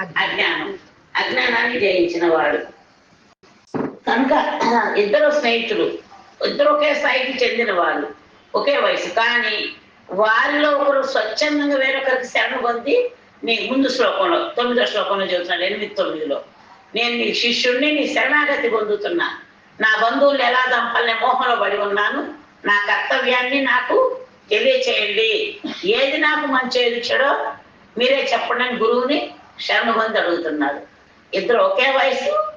అజ్ఞానం. అజ్ఞానాన్ని జయించిన వాడు కనుక ఇద్దరు స్నేహితులు ఇద్దరు ఒకే స్థాయికి చెందిన వాళ్ళు ఒకే వయసు. కానీ వారిలో ఒకరు స్వచ్ఛందంగా వేరొకరికి శరణ పొంది నీ ముందు శ్లోకంలో తొమ్మిదో శ్లోకంలో చెబుతున్నాడు ఎనిమిది తొమ్మిదిలో. నేను నీ శిష్యుడిని నీ శరణాగతి పొందుతున్నా. నా బంధువులు ఎలా చంపాలనే మోహంలో పడి ఉన్నాను. నా కర్తవ్యాన్ని నాకు తెలియచేయండి. ఏది నాకు మంచి ఏది చెడో మీరే చెప్పండి గురువుని శరణ పొంది అడుగుతున్నారు. ఇద్దరు ఒకే వయసు?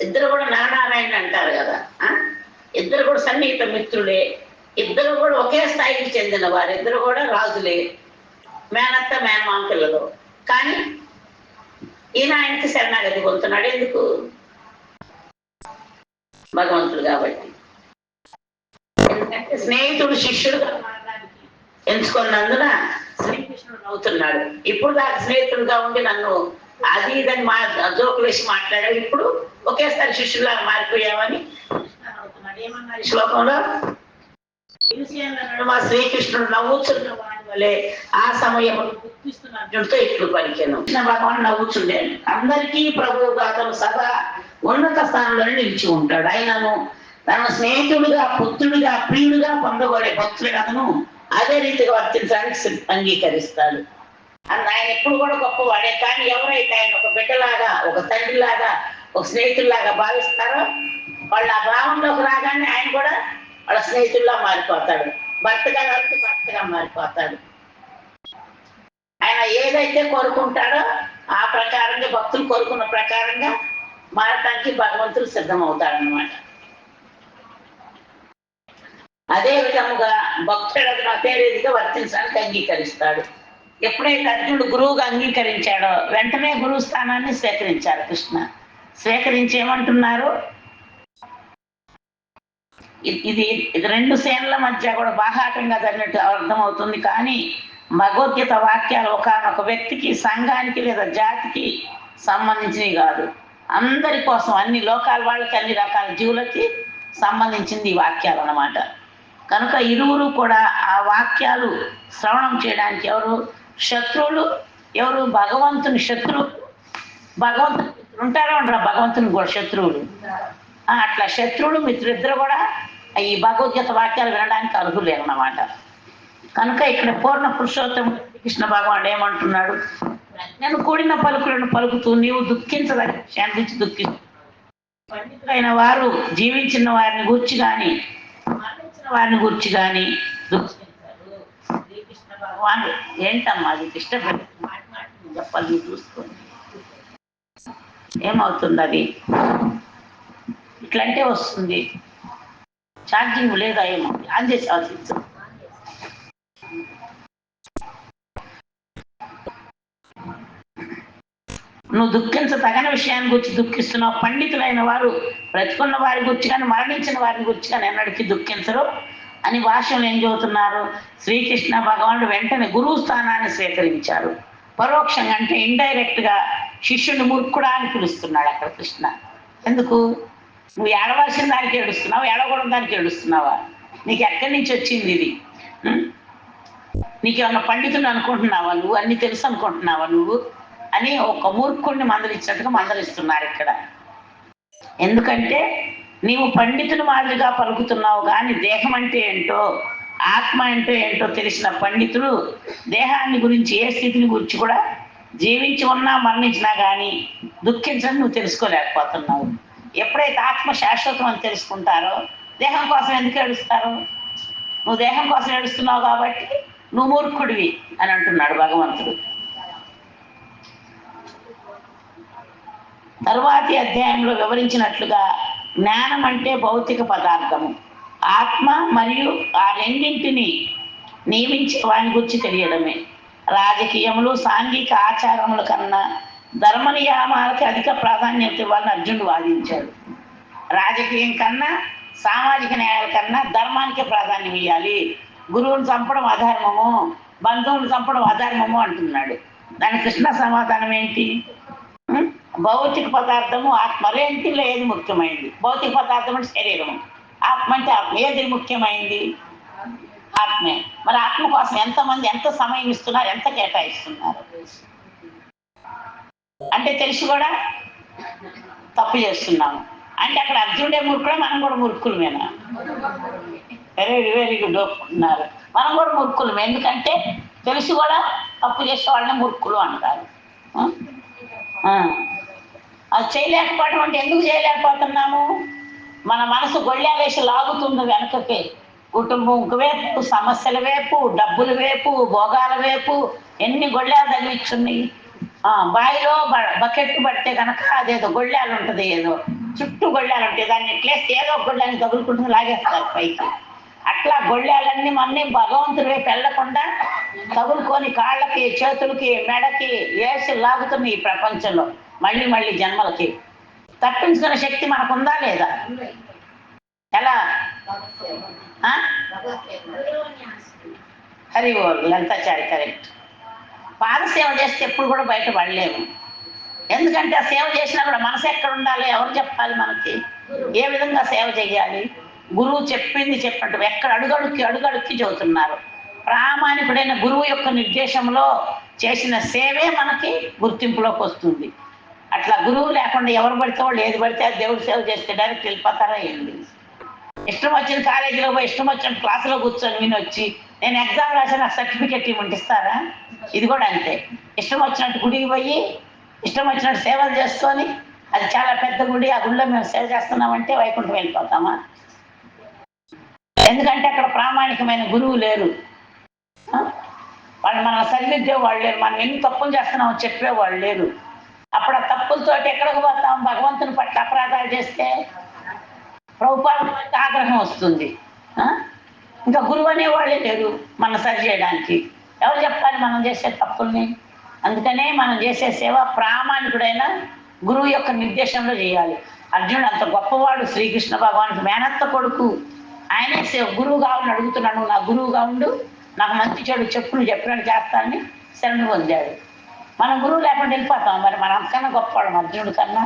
ఇద్దరు కూడా నారాయణ అంటారు కదా ఆ? ఇద్దరు కూడా సన్నిహిత మిత్రులే. ఇద్దరు కూడా ఒకే స్థాయికి చెందిన వారు ఇద్దరు కూడా రాజులే. మేనత్త మేనమామ పిల్లలు. కానీ ఈయన ఆయనకి శరణాగతి పొందుతున్నాడు. ఎందుకు? భగవంతుడు కాబట్టి. ఎందుకంటే స్నేహితుడు శిష్యుడుగా మారడానికి ఎంచుకున్నందున శ్రీకృష్ణుడు అవుతున్నాడు ఇప్పుడు నాకు స్నేహితుడుగా ఉండి నన్ను అది ఇదని మా జోకులు వేసి మాట్లాడాడు ఇప్పుడు ఒకేసారి శిష్యులాగా మారిపోయామని కృష్ణ అవుతున్నాడు ఏమన్నారు శ్లోకంలో? మా నడుమ శ్రీకృష్ణుడు నవ్వుచున్న వాడి వలె ఆ సమయంలో గుర్తిస్తున్న అర్జునుడితో ఇట్లు పలికాను. కృష్ణ భగవాన్ నవ్వుచుండాను అందరికీ ప్రభువుగా అతను సదా ఉన్నత స్థానంలోనే నిలిచి ఉంటాడు. ఆయనను తన స్నేహితుడిగా పుత్రుడిగా ప్రియుడిగా పొందబడే భక్తుడిగా అతను. అదే రీతిగా వర్తించడానికి సిద్ధ- అంగీకరిస్తాడు. అండ్ ఆయన ఎప్పుడు కూడా గొప్పవాడే కానీ ఎవరైతే ఆయన ఒక బిడ్డలాగా ఒక తండ్రిలాగా ఒక స్నేహితుల్లాగా భావిస్తారో వాళ్ళు ఆ భావంలోకి రాగానే ఆయన కూడా వాళ్ళ స్నేహితుల్లా మారిపోతాడు. భర్తగా కలిసి భర్తగా మారిపోతాడు. ఆయన ఏదైతే కోరుకుంటాడో ఆ ప్రకారంగా భక్తులు కోరుకున్న ప్రకారంగా మారటానికి భగవంతుడు సిద్ధమవుతాడనమాట అదే విధముగా భక్తుడు అతను రీతిగా వర్తించడానికి అంగీకరిస్తాడు. ఎప్పుడైతే అర్జునుడు గురువుగా అంగీకరించాడో వెంటనే గురువు స్థానాన్ని స్వీకరించారు కృష్ణ. స్వీకరించి ఏమంటున్నారు? ఇది ఇది రెండు సేనల మధ్య కూడా బాహాటంగా జరిగినట్టు అర్థమవుతుంది. కానీ భగవద్గీత వాక్యాలు ఒకనొక వ్యక్తికి సంఘానికి లేదా జాతికి సంబంధించినవి కాదు. అందరి కోసం అన్ని లోకాల వాళ్ళకి అన్ని రకాల జీవులకి సంబంధించింది ఈ వాక్యాలు అన్నమాట. కనుక ఇరువురు కూడా ఆ వాక్యాలు శ్రవణం చేయడానికి ఎవరు? శత్రువులు. ఎవరు? భగవంతుని శత్రువు. భగవంతుని ఉంటారా ఉండరా? భగవంతుని కూడా శత్రువులు. అట్లా శత్రువులు మిత్రులిద్దరు కూడా ఈ భగవద్గీత వాక్యాలు వినడానికి అర్హులేరు అన్నమాట కనుక ఇక్కడ పూర్ణ పురుషోత్తమ కృష్ణ భగవానుడు ఏమంటున్నాడు? నేను కూడిన పలుకులను పలుకుతూ నీవు దుఃఖించదని శాంతించి దుఃఖిస్తు. పండితులైన వారు జీవించిన వారిని గూర్చి కానీ వారిని గురించి కానీ దుఃఖించరు శ్రీకృష్ణ భగవానుడు ఏంటమ్మా అది కృష్ణ మాట మాట చెప్పాలి నువ్వు చూసుకోండి. ఏమవుతుంది అది ఇట్లంటే వస్తుంది. ఛార్జింగ్ లేదా ఏమో? ఆన్ చేసి ఆలోచించు నువ్వు దుఃఖించ తగని విషయాన్ని గురించి దుఃఖిస్తున్నావు. పండితులైన వారు బ్రతుకున్న వారి గురించి కానీ మరణించిన వారి గురించి కానీ ఎన్నటికీ దుఃఖించరు. అని భాషలు ఏం చెబుతున్నారు? శ్రీకృష్ణ భగవానుడు వెంటనే గురువు స్థానాన్ని స్వీకరించారు పరోక్షంగా అంటే ఇండైరెక్ట్గా శిష్యుని మూర్ఖుడా అని పిలుస్తున్నాడు అక్కడ కృష్ణ. ఎందుకు? నువ్వు ఏడవలసిన దానికి ఏడుస్తున్నావు? ఏడవకూడదు దానికి ఏడుస్తున్నావా? నీకు ఎక్కడి నుంచి వచ్చింది ఇది? నీకేమన్నా పండితుడు అనుకుంటున్నావా నువ్వు? అన్ని తెలుసు అనుకుంటున్నావా నువ్వు? అని ఒక మూర్ఖుడిని మందలిచ్చినట్టుగా మందలిస్తున్నారు ఇక్కడ. ఎందుకంటే నీవు పండితుని మాదిరిగా పలుకుతున్నావు కానీ దేహం అంటే ఏంటో ఆత్మ అంటే ఏంటో తెలిసిన పండితులు దేహాన్ని గురించి ఏ స్థితిని గురించి కూడా జీవించి ఉన్నా మరణించినా కానీ దుఃఖించని నువ్వు తెలుసుకోలేకపోతున్నావు. ఎప్పుడైతే ఆత్మ శాశ్వతం అని తెలుసుకుంటారో దేహం కోసం ఎందుకు ఏడుస్తారు? నువ్వు దేహం కోసం ఏడుస్తున్నావు కాబట్టి నువ్వు మూర్ఖుడివి అని అంటున్నాడు భగవంతుడు. తరువాతి అధ్యాయంలో వివరించినట్లుగా జ్ఞానం అంటే భౌతిక పదార్థము. ఆత్మ మరియు ఆ రెండింటిని నియమించే వాని గురించి తెలియడమే. రాజకీయములు సాంఘిక ఆచారముల కన్నా ధర్మ నియామాలకి అధిక ప్రాధాన్యత ఇవ్వాలని అర్జునుడు వాదించాడు. రాజకీయం కన్నా సామాజిక న్యాయాల కన్నా ధర్మానికి ప్రాధాన్యం ఇవ్వాలి గురువుని చంపడం అధర్మము బంధువుని చంపడం అధర్మము అంటున్నాడు. దాని కృష్ణ సమాధానం ఏంటి? భౌతిక పదార్థము ఆత్మ లేదు ఏది ముఖ్యమైంది భౌతిక పదార్థం అంటే శరీరం ఆత్మ అంటే ఆత్మ. ఏది ముఖ్యమైంది ఆత్మే. మరి ఆత్మ కోసం ఎంతమంది ఎంత సమయం ఇస్తున్నారు ఎంత కేటాయిస్తున్నారు? అంటే తెలిసి కూడా తప్పు చేస్తున్నాము. అంటే అక్కడ అర్జునుడే మూర్ఖుడా మనం కూడా మురుకులమేనా వెరీ వెరీ గుడ్ ఒప్పుకున్నారు మనం కూడా మురుకులమే ఎందుకంటే తెలిసి కూడా తప్పు చేసే వాళ్ళని మూర్ఖులు అంటారు. 嗯。Uh. అది చేయలేకపోవడం అంటే ఎందుకు చేయలేకపోతున్నాము? మన మనసు గొళ్ళేసి లాగుతుంది వెనకకి. కుటుంబం వైపు సమస్యల వైపు డబ్బుల వైపు భోగాల వైపు ఎన్ని గొళ్ళాలు తగిలిచ్చున్నాయి ఆ, బావిలో బ- బకెట్ పడితే కనుక అదేదో గొళ్ళాలు ఉంటుంది ఏదో. చుట్టూ గొళ్ళాలు ఉంటాయి. దాన్ని ఎట్లేస్తే ఏదో ఒక గొళ్ళాన్ని తగులుకుంటుంది లాగేస్తారు పైకి. అట్లా గొళ్ళాలన్నీ మన్ని భగవంతుడి వైపు వెళ్ళకుండా తగులుకొని కాళ్ళకి చేతులకి మెడకి వేసి లాగుతున్నాయి ఈ ప్రపంచంలో. మళ్ళీ మళ్ళీ జన్మలకి తప్పించుకునే శక్తి మనకు ఉందా లేదా? ఎలా? హరి ఓ లలితాచారి కరెక్ట్. పాదసేవ చేస్తే ఎప్పుడు కూడా బయట పడలేము. ఎందుకంటే ఆ సేవ చేసినా కూడా మనసు ఎక్కడ ఉండాలి? ఎవరు చెప్పాలి మనకి? ఏ విధంగా సేవ చేయాలి? గురువు చెప్పింది చెప్పినట్టు ఎక్కడ అడుగడుక్కి అడుగడుక్కి చెబుతున్నారు. ప్రామాణికుడైన గురువు యొక్క నిర్దేశంలో చేసిన సేవే మనకి గుర్తింపులోకి వస్తుంది. అట్లా గురువు లేకుండా ఎవరు పడితే వాళ్ళు ఏది పడితే అది దేవుడు సేవ చేస్తే డైరెక్ట్ వెళ్ళిపోతారా ఏంటి? ఇష్టం వచ్చిన కాలేజీలో పోయి ఇష్టం వచ్చిన క్లాసులో కూర్చొని విని వచ్చి నేను ఎగ్జామ్ రాసి నాకు సర్టిఫికెట్ ఇవ్వమంటే ఇస్తారా? ఇది కూడా అంతే. ఇష్టం వచ్చినట్టు గుడికి పోయి ఇష్టం వచ్చినట్టు సేవలు చేసుకొని అది చాలా పెద్ద గుడి ఆ గుడిలో మేము సేవ చేస్తున్నామంటే వైకుంఠం వెళ్ళిపోతామా? ఎందుకంటే అక్కడ ప్రామాణికమైన గురువు లేరు. వాళ్ళు మనం సరిదిద్దే వాళ్ళు లేరు. మనం ఎన్ని తప్పులు చేస్తున్నామో చెప్పేవాళ్ళు లేరు. అప్పుడు ఆ తప్పులతో ఎక్కడికి పోతాం? భగవంతుని పట్ల అపరాధాలు చేస్తే ప్రభుపాద ఆగ్రహం వస్తుంది. ఇంకా గురువు అనేవాళ్ళే లేరు మనం సరి చేయడానికి. ఎవరు చెప్పాలి మనం చేసే తప్పుల్ని? అందుకనే మనం చేసే సేవ ప్రామాణికుడైన గురువు యొక్క నిర్దేశంలో చేయాలి. అర్జునుడు అంత గొప్పవాడు శ్రీకృష్ణ భగవానికి మేనత్త కొడుకు. ఆయనే సేవ గురువుగా ఉండి అడుగుతున్నాడు నా గురువుగా ఉండు నాకు మంచి చెడు చెప్పు నువ్వు చెప్పినట్టు చేస్తానని శరణు పొందాడు. మనం గురువు లేకుండా వెళ్ళిపోతాం మరి మన అంతకన్నా గొప్పవాడు అర్జునుడు కన్నా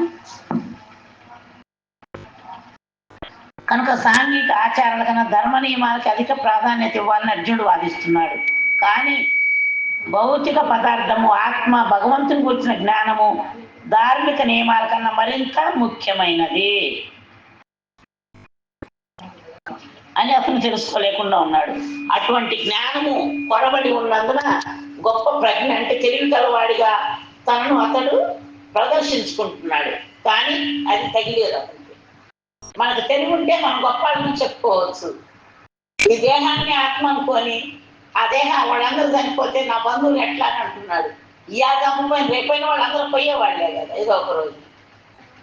కనుక సాంఘిక ఆచారాల కన్నా ధర్మ నియమాలకి అధిక ప్రాధాన్యత ఇవ్వాలని అర్జునుడు వాదిస్తున్నాడు. కానీ భౌతిక పదార్థము ఆత్మ భగవంతుని గురించిన జ్ఞానము ధార్మిక నియమాల కన్నా మరింత ముఖ్యమైనది. అని అతను తెలుసుకోలేకుండా ఉన్నాడు. అటువంటి జ్ఞానము కొరబడి ఉన్నందున గొప్ప ప్రజ్ఞ అంటే తెలివి కలవాడిగా తనను అతడు ప్రదర్శించుకుంటున్నాడు. కానీ అది తగిలేదు అతనికి. మనకు తెలివి ఉంటే మనం గొప్పవాళ్ళని చెప్పుకోవచ్చు. ఈ దేహాన్ని ఆత్మ అనుకొని ఆ దేహం వాళ్ళందరూ చనిపోతే నా బంధువులు ఎట్లా అని అంటున్నాడు ఇవాళ చంపిపోయిన రేపైన వాళ్ళందరూ పోయేవాళ్ళే కదా ఏదో ఒక రోజు.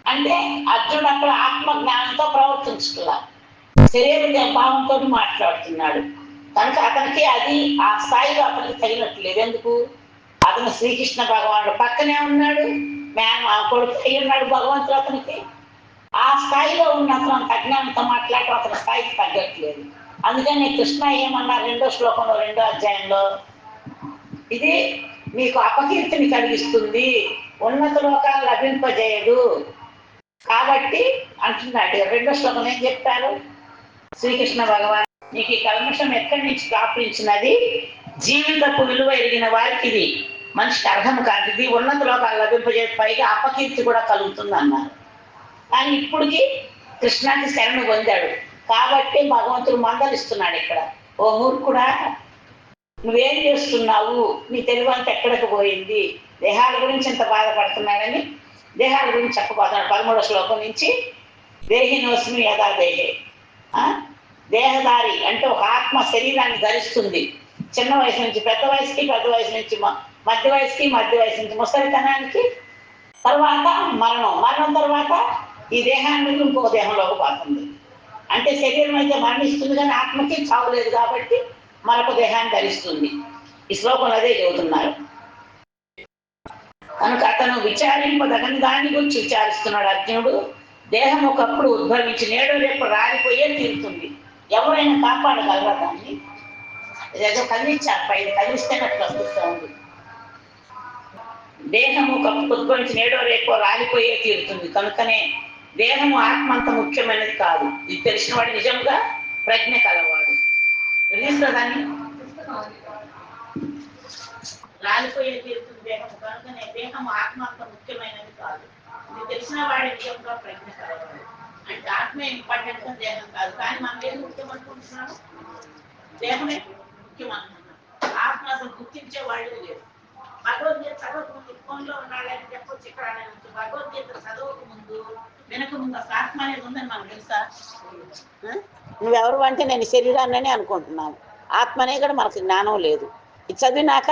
అంటే అర్జునుడు అక్కడ ఆత్మ జ్ఞానంతో ప్రవర్తించుకులా శరీర భావంతో మాట్లాడుతున్నాడు. కనుక అతనికి అది ఆ స్థాయిలో అతనికి తగినట్టు లేదు ఎందుకు? అతను శ్రీకృష్ణ భగవానుడు పక్కనే ఉన్నాడు. మేము ఆ కొడుకు అయి ఉన్నాడు భగవంతుడు అతనికి. ఆ స్థాయిలో ఉన్న అతను అంత అజ్ఞానంతో మాట్లాడటం అతని స్థాయికి తగ్గట్లేదు. అందుకని కృష్ణ ఏమన్నా రెండో శ్లోకంలో రెండో అధ్యాయంలో? ఇది మీకు అపకీర్తిని కలిగిస్తుంది. ఉన్నత లోకాలు లభింపజేయదు. కాబట్టి అంటున్నాడు. రెండో శ్లోకం ఏం చెప్తారు? శ్రీకృష్ణ భగవాన్ నీకు ఈ కల్మషం ఎక్కడి నుంచి ప్రాపించినది జీవితపు విలువ ఎరిగిన వారికి ఇది మనిషికి అర్హం కాదు. ఇది ఉన్నత లోకాలు లభింపజే పైగా అపకీర్తి కూడా కలుగుతుంది అన్నారు కానీ ఇప్పటికి కృష్ణాకి శరణ పొందాడు. కాబట్టి భగవంతుడు మందలిస్తున్నాడు ఇక్కడ. ఓ మూర్ఖుడా నువ్వేం చేస్తున్నావు? నీ తెలివంత ఎక్కడికి పోయింది? దేహాల గురించి ఎంత బాధపడుతున్నాడని దేహాల గురించి చెప్పబోతున్నాడు. పదమూడో శ్లోకం నుంచి దేహినోస్మి యథా దేహే దేహదారి అంటే ఒక ఆత్మ శరీరాన్ని ధరిస్తుంది. చిన్న వయసు నుంచి పెద్ద వయసుకి పెద్ద వయసు నుంచి మ- మధ్య వయసుకి మధ్య వయసు నుంచి ముసలితనానికి తర్వాత మరణం. మరణం తర్వాత ఈ దేహాన్ని ఇంకో దేహంలోకి పోతుంది అంటే శరీరం అయితే మరణిస్తుంది కానీ ఆత్మకి చావులేదు కాబట్టి మరొక దేహాన్ని ధరిస్తుంది. ఈ శ్లోకంలో అదే చెబుతున్నారు. కనుక అతను విచారింపదగని దాని గురించి విచారిస్తున్నాడు అర్జునుడు. దేహం ఒకప్పుడు ఉద్భవించి నేడు రేపు రాలిపోయే తీరుతుంది. ఎవరైనా కాపాడగలరా దాన్ని? ఏదో కదిలించారు పైన కదిలిస్తేనట్లు అనిపిస్తూ ఉంది. దేహము ఉద్భవించి నేడో రేపో రాలిపోయే తీరుతుంది. కనుకనే దేహము ఆత్మ అంత ముఖ్యమైనది కాదు. ఇది తెలిసిన వాడు నిజంగా ప్రజ్ఞ కలవాడు. రిలీజ్ దాన్ని? రాలిపోయే తీరుతుంది దేహము. కనుకనే దేహము ఆత్మ అంత ముఖ్యమైనది తెలిసిన వాడి నిజంగా ప్రజ్ఞ కలవాడు. అంటే ఆత్మే ఇంపార్టెంట్ దేహం కాదు కానీ మనం ఏం ముఖ్యం అనుకుంటున్నాము దేహమే ముఖ్యం ముఖ్యమనుకుంటున్నాం ఆత్మ అసలు గుర్తించే వాళ్ళు లేదు భగవద్గీత చదవకముందు ఫోన్లో ఉన్నాడని చెప్పొచ్చు ఇక్కడ భగవద్గీత చదవకముందు వెనక ముందు అసలు ఆత్మ అనేది ఉందని మనకు తెలుసా నువ్వెవరు అంటే నేను శరీరాన్ని అనుకుంటున్నాను. ఆత్మ అనే కూడా మనకు జ్ఞానం లేదు. ఇది చదివినాక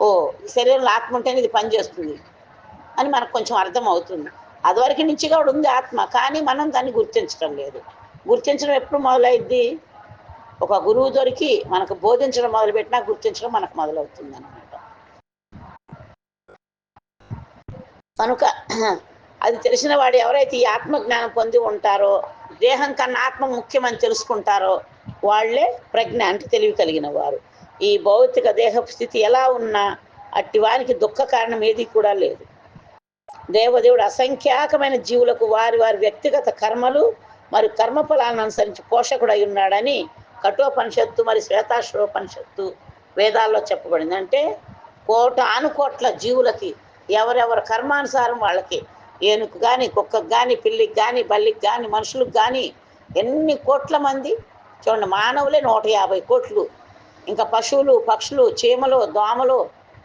ఓ శరీరంలో ఆత్మ ఉంటేనే ఇది పనిచేస్తుంది అని మనకు కొంచెం అర్థం అవుతుంది అదివరకు నుంచి కూడా ఉంది ఆత్మ కానీ మనం దాన్ని గుర్తించడం లేదు. గుర్తించడం ఎప్పుడు మొదలైద్ది? ఒక గురువు దొరికి మనకు బోధించడం మొదలుపెట్టినా గుర్తించడం మనకు మొదలవుతుంది అనమాట కనుక అది తెలిసిన వాడు ఎవరైతే ఈ ఆత్మజ్ఞానం పొంది ఉంటారో దేహం కన్నా ఆత్మ ముఖ్యమని తెలుసుకుంటారో వాళ్ళే ప్రజ్ఞ అంటే తెలివి కలిగిన వారు. ఈ భౌతిక దేహ స్థితి ఎలా ఉన్నా అట్టి వారికి దుఃఖ కారణం ఏది కూడా లేదు. దేవదేవుడు అసంఖ్యాకమైన జీవులకు వారి వారి వ్యక్తిగత కర్మలు మరి కర్మ ఫలాలను అనుసరించి పోషకుడై ఉన్నాడని కఠోపనిషత్తు మరి శ్వేతాశ్వపనిషత్తు వేదాల్లో చెప్పబడింది. అంటే కోట ఆనుకోట్ల జీవులకి ఎవరెవరి కర్మానుసారం వాళ్ళకి ఏనుకు కానీ కుక్కకు కానీ పిల్లికి కానీ బల్లికి కానీ మనుషులకు కానీ ఎన్ని కోట్ల మంది? చూడండి మానవులే నూట యాభై కోట్లు. ఇంకా పశువులు పక్షులు చీమలు దోమలు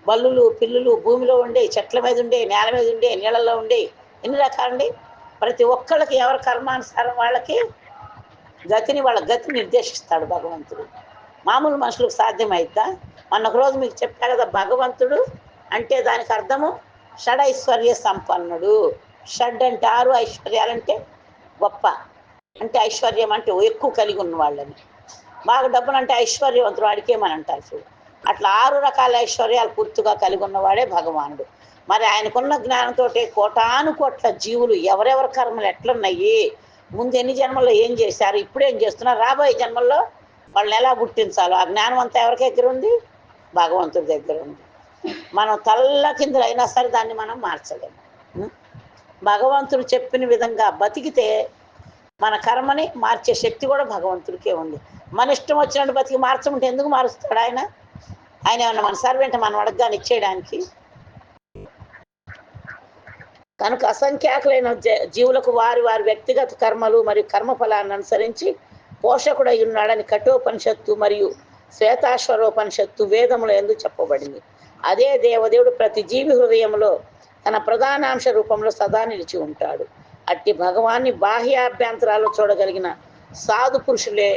బల్లులు పిల్లులు భూమిలో ఉండే చెట్ల మీద ఉండే నేల మీద ఉండే నీళ్ళల్లో ఉండే ఎన్ని రకాలండి? ప్రతి ఒక్కళ్ళకి ఎవరి కర్మానుసారం వాళ్ళకి గతిని వాళ్ళ గతిని నిర్దేశిస్తాడు భగవంతుడు. మామూలు మనుషులకు సాధ్యమైద్దా? మొన్న ఒక రోజు మీకు చెప్పా కదా భగవంతుడు అంటే దానికి అర్థము షడ్ ఐశ్వర్య సంపన్నుడు. షడ్ అంటే ఆరు ఐశ్వర్యాలంటే గొప్ప. అంటే ఐశ్వర్యం అంటే ఎక్కువ కలిగి ఉన్న వాళ్ళని బాగా డబ్బులు అంటే ఐశ్వర్యవంతుడు వాడికి అంటారు చూడు. అట్లా ఆరు రకాల ఐశ్వర్యాలు పూర్తిగా కలిగి ఉన్నవాడే భగవానుడు. మరి ఆయనకున్న జ్ఞానంతో కోటాను కోట్ల జీవులు ఎవరెవరి కర్మలు ఎట్లున్నాయి? ముందు ఎన్ని జన్మల్లో ఏం చేశారు? ఇప్పుడు ఏం చేస్తున్నారు? రాబోయే జన్మల్లో వాళ్ళని ఎలా గుర్తించాలో? ఆ జ్ఞానం అంతా ఎవరి దగ్గర ఉంది? భగవంతుడి దగ్గర ఉంది. మనం తల్ల కిందలు అయినా సరే దాన్ని మనం మార్చలేము భగవంతుడు చెప్పిన విధంగా బతికితే మన కర్మని మార్చే శక్తి కూడా భగవంతుడికే ఉంది. మన ఇష్టం వచ్చినట్టు బతికి మార్చమంటే ఎందుకు మారుస్తాడు ఆయన? ఆయన ఏమన్నా మన సర్వెంట్ మనం అడగగానే ఇచ్చేయడానికి. కనుక అసంఖ్యాకులైన జ- జీవులకు వారి వారి వ్యక్తిగత కర్మలు మరియు కర్మఫలాన్ని అనుసరించి పోషకుడై ఉన్నాడని కఠోపనిషత్తు మరియు శ్వేతాశ్వరోపనిషత్తు వేదములు ఎందుకు చెప్పబడింది. అదే దేవదేవుడు ప్రతి జీవి హృదయంలో తన ప్రధానాంశ రూపంలో సదా నిలిచి ఉంటాడు. అట్టి భగవాన్ని బాహ్యాభ్యంతరాలు చూడగలిగిన సాధు పురుషులే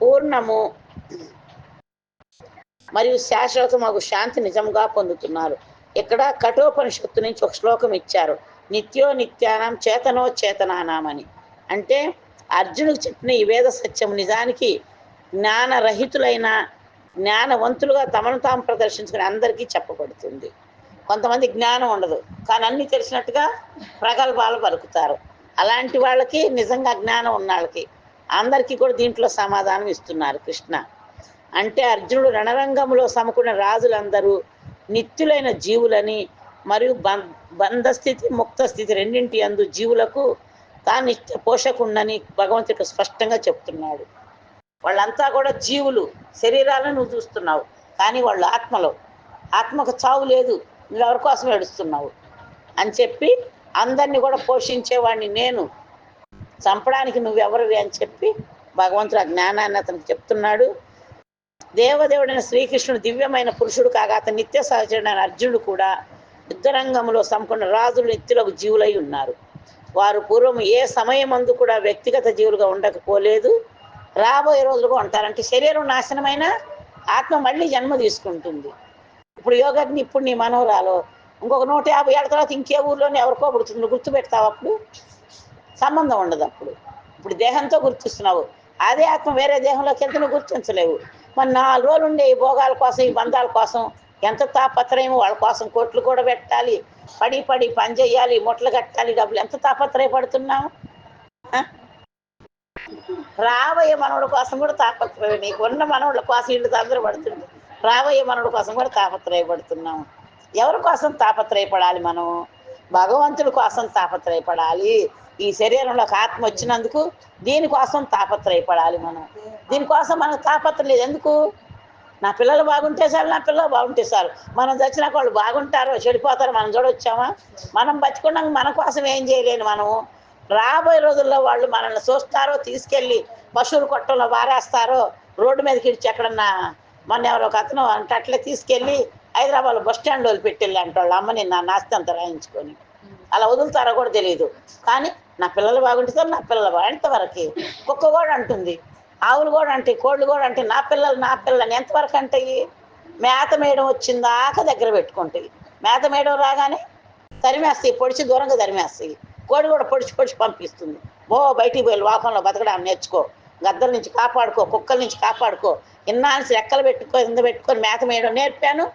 పూర్ణము మరియు శాశ్వతమగు శాంతి నిజంగా పొందుతున్నారు. ఇక్కడ కఠోపనిషత్తు నుంచి ఒక శ్లోకం ఇచ్చారు. నిత్యో నిత్యానం చేతనో చేతనానామని. అంటే అర్జునుడు చెప్పిన ఈ వేద సత్యం నిజానికి జ్ఞానరహితులైన జ్ఞానవంతులుగా తమను తాము ప్రదర్శించుకుని అందరికీ చెప్పబడుతుంది. కొంతమంది జ్ఞానం ఉండదు కానీ అన్ని తెలిసినట్టుగా ప్రగల్భాలు పలుకుతారు. అలాంటి వాళ్ళకి నిజంగా జ్ఞానం ఉన్న వాళ్ళకి అందరికీ కూడా దీంట్లో సమాధానం ఇస్తున్నారు కృష్ణ. అంటే అర్జునుడు రణరంగంలో సమకూడిన రాజులందరూ నిత్యులైన జీవులని మరియు బంధస్థితి ముక్త స్థితి రెండింటి అందు జీవులకు తాను ఇష్ట పోషకుండని భగవంతుడు స్పష్టంగా చెప్తున్నాడు. వాళ్ళంతా కూడా జీవులు. శరీరాలను నువ్వు చూస్తున్నావు. కానీ వాళ్ళు ఆత్మలో. ఆత్మకు చావు లేదు. నువ్వు ఎవరి కోసం ఏడుస్తున్నావు? అని చెప్పి అందరినీ కూడా పోషించేవాడిని నేను. చంపడానికి నువ్వెవరివి అని చెప్పి భగవంతుడు ఆ జ్ఞానాన్ని అతనికి చెప్తున్నాడు. దేవదేవుడైన శ్రీకృష్ణుడు దివ్యమైన పురుషుడు కాగా అతని నిత్య సహచరుడైన అర్జునుడు కూడా యుద్ధరంగంలో సంపూర్ణ రాజులు నిత్యులకు జీవులై ఉన్నారు. వారు పూర్వం ఏ సమయమందు కూడా వ్యక్తిగత జీవులుగా ఉండకపోలేదు. రాబోయే రోజులుగా ఉంటారంటే శరీరం నాశనమైన ఆత్మ మళ్ళీ జన్మ తీసుకుంటుంది. ఇప్పుడు యోగాన్ని ఇప్పుడు నీ మనోరాలో ఇంకొక నూట యాభై ఏళ్ళ తర్వాత ఇంకే ఊర్లోనే ఎవరికో పుడుతుంది గుర్తు గుర్తుపెడతావు అప్పుడు? సంబంధం ఉండదు అప్పుడు. ఇప్పుడు దేహంతో గుర్తిస్తున్నావు. అదే ఆత్మ వేరే దేహంలోకి వెళ్తే నువ్వు గుర్తించలేవు. మరి నాలుగు రోజులు ఉండే ఈ భోగాల కోసం ఈ బంధాల కోసం ఎంత తాపత్రయం వాళ్ళ కోసం కోట్లు కూడా పెట్టాలి. పడి పడి పని చేయాలి ముట్లు కట్టాలి డబ్బులు ఎంత తాపత్రయపడుతున్నావు ఆ? రాబోయే మనవుడి కోసం కూడా తాపత్రయం నీకు ఉన్న మనవుల కోసం ఇల్లు తొందర పడుతుంది. రాబోయే మనవుడి కోసం కూడా తాపత్రయపడుతున్నాము ఎవరి కోసం తాపత్రయపడాలి మనం? భగవంతుడి కోసం తాపత్రయపడాలి. ఈ శరీరంలోకి ఆత్మ వచ్చినందుకు దీనికోసం తాపత్రయపడాలి మనం. దీనికోసం మనకు తాపత్రం లేదు. ఎందుకు? నా పిల్లలు బాగుంటే చాలు నా పిల్లలు బాగుంటే చాలు. మనం చచ్చినాక వాళ్ళు బాగుంటారో చెడిపోతారో మనం చూడొచ్చామా? మనం బతికున్నాక మన కోసం ఏం చేయలేను మనము? రాబోయే రోజుల్లో వాళ్ళు మనల్ని చూస్తారో తీసుకెళ్ళి పశువుల కొట్టంలో వారేస్తారో రోడ్డు మీదకి ఇచ్చి ఎక్కడన్నా మొన్న ఎవరో ఒక అతను అంటే అట్లే తీసుకెళ్ళి హైదరాబాద్ బస్ స్టాండ్లో పెట్టిల్లు అంటే వాళ్ళ అమ్మని నా నాస్తంత రాయించుకొని. అలా వదులుతారో కూడా తెలియదు కానీ నా పిల్లలు బాగుంటుందో నా పిల్లలు బాగా ఎంతవరకు? కుక్క కూడా అంటుంది. ఆవులు కూడా అంటే కోళ్ళు కూడా అంటే నా పిల్లలు నా పిల్లని ఎంతవరకు అంటాయి? మేత మేయడం వచ్చిందాక దగ్గర పెట్టుకుంటాయి. మేత మేయడం రాగానే తరిమేస్తాయి పొడిచి దూరంగా తరిమేస్తాయి. కోడి కూడా పొడిచి పొడిచి పంపిస్తుంది. ఓ బయటికి పోయి లోకంలో బతకడం నేర్చుకో. గద్దల నుంచి కాపాడుకో కుక్కల నుంచి కాపాడుకో. ఇన్నాల్సి రెక్కలు పెట్టుకో ఇంత పెట్టుకొని మేత మేయడం నేర్పాను.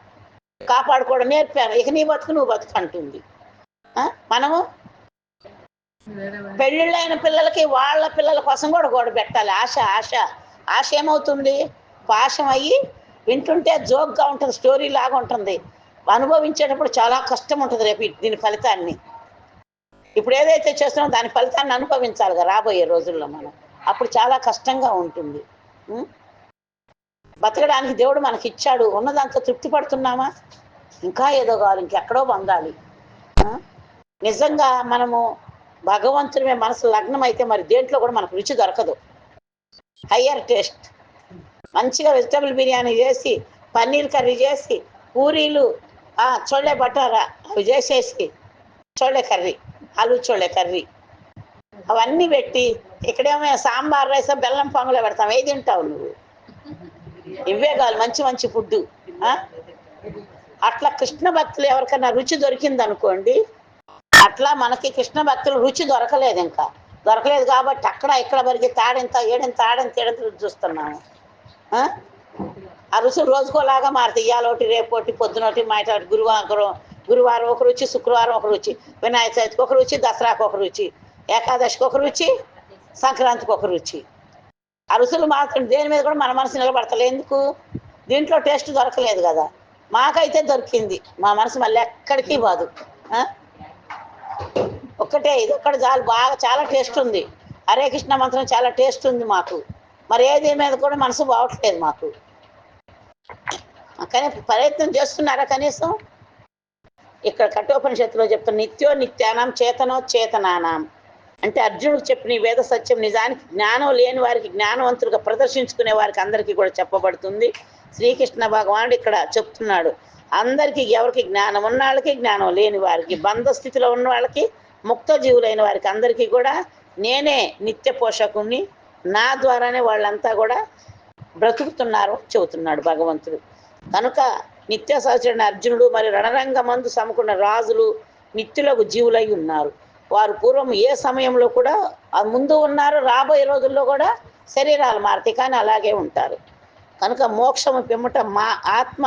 కాపాడుకోవడం నేర్పాను. ఇక నీ బతుకు నువ్వు బతుకు అంటుంది. మనము పెళ్ళిళ్ళైన పిల్లలకి వాళ్ళ పిల్లల కోసం కూడా గోడ పెట్టాలి. ఆశ ఆశ. ఆశ ఏమవుతుంది? పాశం అయ్యి వింటుంటే జోక్గా ఉంటుంది స్టోరీ లాగా ఉంటుంది. అనుభవించేటప్పుడు చాలా కష్టం ఉంటుంది రేపు దీని ఫలితాన్ని. ఇప్పుడు ఏదైతే చేస్తున్నామో దాని ఫలితాన్ని అనుభవించాలి రాబోయే రోజుల్లో మనం. అప్పుడు చాలా కష్టంగా ఉంటుంది. బతకడానికి దేవుడు మనకి ఇచ్చాడు ఉన్నదాంతో తృప్తి పడుతున్నామా? ఇంకా ఏదో కావాలి ఇంకెక్కడో పొందాలి. నిజంగా మనము భగవంతుడి మనసు లగ్నం అయితే మరి దేంట్లో కూడా మనకు రుచి దొరకదు. Higher taste. మంచిగా వెజిటబుల్ బిర్యానీ చేసి పన్నీర్ కర్రీ చేసి పూరీలు చోళ్ళే బటారా అవి చేసేసి చోళ్ళే కర్రీ ఆలు చోళే కర్రీ. అవన్నీ పెట్టి ఇక్కడేమో సాంబార్ రైస్ బెల్లం పొంగలే పెడతాం. ఏది తింటావు నువ్వు? ఇవే కావాలి మంచి మంచి ఫుడ్ అట్లా కృష్ణ భక్తులు ఎవరికైనా రుచి దొరికింది అనుకోండి అట్లా మనకి కృష్ణ భక్తులు రుచి దొరకలేదు ఇంకా. దొరకలేదు కాబట్టి అక్కడ ఇక్కడ వరకు తాడెంత ఏడెంత ఆడెంత ఏడెంత రుచి చూస్తున్నాము. ఆ? రుచులు రోజుకోలాగా మారుతాయి ఇవాళ రేపోటి పొద్దునోటి మాట్లాడి గురువారం గురువారం ఒక రుచి శుక్రవారం ఒక రుచి వినాయక చవితికి ఒక రుచి దసరాకు ఒక రుచి ఏకాదశికి ఒక రుచి సంక్రాంతికి ఒక రుచి. ఆ రుచులు మాత్రం దేని మీద కూడా మన మనసు నిలబడతలే. ఎందుకు? దీంట్లో టేస్ట్ దొరకలేదు కదా. మాకైతే దొరికింది. మా మనసు మళ్ళీ ఎక్కడికి పోదు ఒక్కటే ఇది ఒక్కటి చాలు. బాగా చాలా టేస్ట్ ఉంది. హరే కృష్ణ మంత్రం చాలా టేస్ట్ ఉంది మాకు. మరి ఏది మీద కూడా మనసు బావట్లేదు మాకు. కానీ ప్రయత్నం చేస్తున్నారా కనీసం? ఇక్కడ కఠోపనిషత్తులో చెప్తున్న నిత్యో నిత్యానం చేతనో చేతనానాం. అంటే అర్జునుడు చెప్పిన వేద సత్యం నిజానికి జ్ఞానం లేని వారికి జ్ఞానవంతులుగా ప్రదర్శించుకునే వారికి అందరికీ కూడా చెప్పబడుతుంది. శ్రీకృష్ణ భగవానుడు ఇక్కడ చెప్తున్నాడు. అందరికీ ఎవరికి జ్ఞానం ఉన్న వాళ్ళకి జ్ఞానం లేని వారికి బంధ స్థితిలో ఉన్న వాళ్ళకి ముక్త జీవులైన వారికి అందరికీ కూడా నేనే నిత్య పోషకుని నా ద్వారానే వాళ్ళంతా కూడా బ్రతుకుతున్నారు చెబుతున్నాడు భగవంతుడు. కనుక నిత్య సహచరుని అర్జునుడు మరి రణరంగమందు సమకున్న రాజులు నిత్యులకు జీవులై ఉన్నారు. వారు పూర్వం ఏ సమయంలో కూడా ముందు ఉన్నారు రాబోయే రోజుల్లో కూడా శరీరాలు మారుతాయి కానీ అలాగే ఉంటారు. కనుక మోక్షము పిమ్మట మా ఆత్మ